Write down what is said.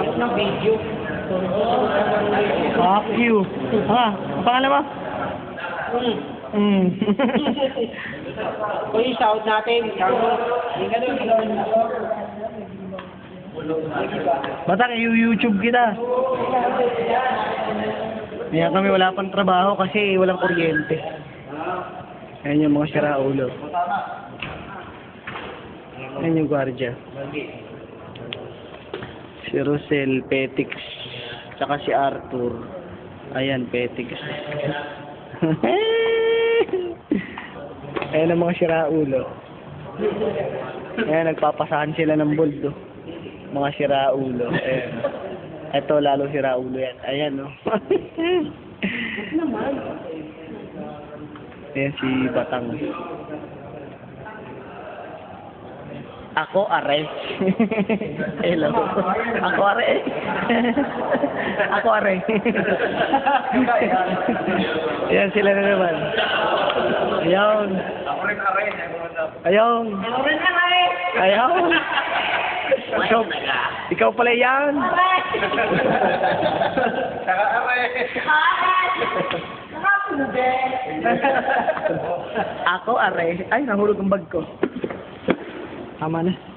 Tapos ng video. Fuck you. Ha? Ang pangalan mo? Hmm. Mm. Uy, shout natin. Shout Hindi ka doon. Bata, YouTube kita. Kaya kami wala pang trabaho kasi walang kuryente. Ayan yung mga siraulo. Ayan yung gwardiya. Si Rosel, Petix, tsaka si Arthur. Ayan, Petix. Ayan ang mga siraulo. Ayan, nagpapasahan sila ng buldo. Mga siraulo. Ayan. Ito, lalo siraulo yan. Ayan, no? Ayan si Batang. Ako are. Hello. Ako are. Ako are. Ayan sila na naman. Ayan. Ako rin aray. Ayan. Ayan. Ikaw, ikaw pala yan. Saka aray. Ako are. Ay, nahulog ang bag ko. Tama na.